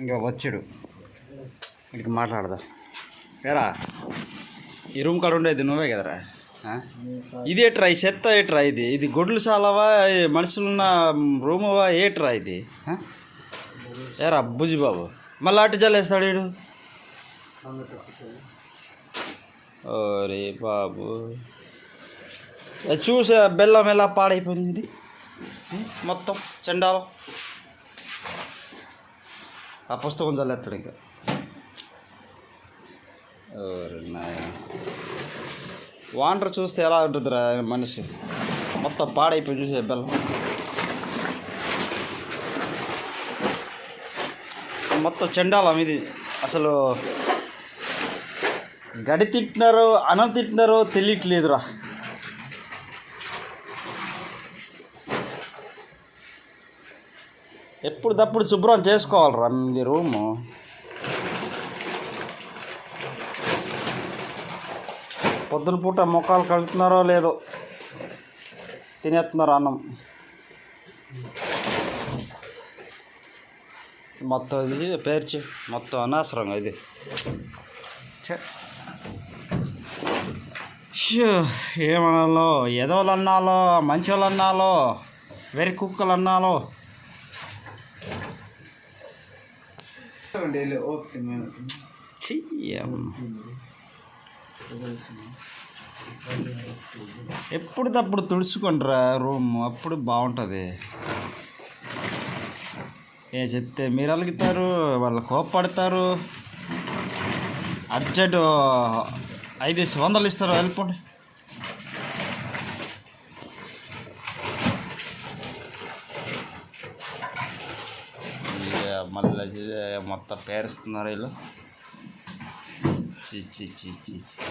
ఇంకా వచ్చాడు. ఇక మాట్లాడదా? ఏరా ఈ రూమ్ కాడ ఉండేది నువ్వే కదరా? ఇది ఏట్రా ఈ చెత్త ఏట్రా ఇది? ఇది గొడ్లు చాలవా మనుషులున్న రూమవా ఏట్రా ఇది? ఏరా బుజ్జి బాబు. మళ్ళీ అటు జల్లేస్తాడు వీడు? ఓరే బాబు. చూసే బెల్లం ఎలా పాడైపోయింది మొత్తం చెండాలం. ఆ పుస్తకం చల్లేస్తాడు ఇంకా వాంటర్ చూస్తే ఎలా ఉంటుందిరా మనిషి మొత్తం పాడైపోయి చూసే బెల్లం మొత్తం చెండాలం ఇది అసలు గడి తింటున్నారో అనం తింటున్నారో తెలియట్లేదురా ఎప్పుడప్పుడు శుభ్రం చేసుకోవాలిరా మీ రూము. పొద్దున పూట మొక్కలు కడుగుతున్నారో లేదో తినేస్తున్నారు అన్నం. మొత్తం ఇది పేర్చి మొత్తం అనవసరంగా ఇది. ఛే. ఏమనాలో ఎదవలు అన్నాలో మంచోళ్ళు అన్నాలో వెరి కుక్కలు అన్నాలో ఛీ, ఏం. ఎప్పుడు తప్పుడు తుడుచుకుంటారా రూమ్? అప్పుడు బాగుంటుంది. ఏ చెప్తే మీరు అలుగుతారు వాళ్ళు కోప్పడతారు. అర్జెంట్ ఐదు వందలు ఇస్తారు వెళ్ళిపోండి ఇక మళ్ళీ మొత్తం పేరుస్తున్నారు వీళ్ళు. చీ చీ చీ చీ చీ.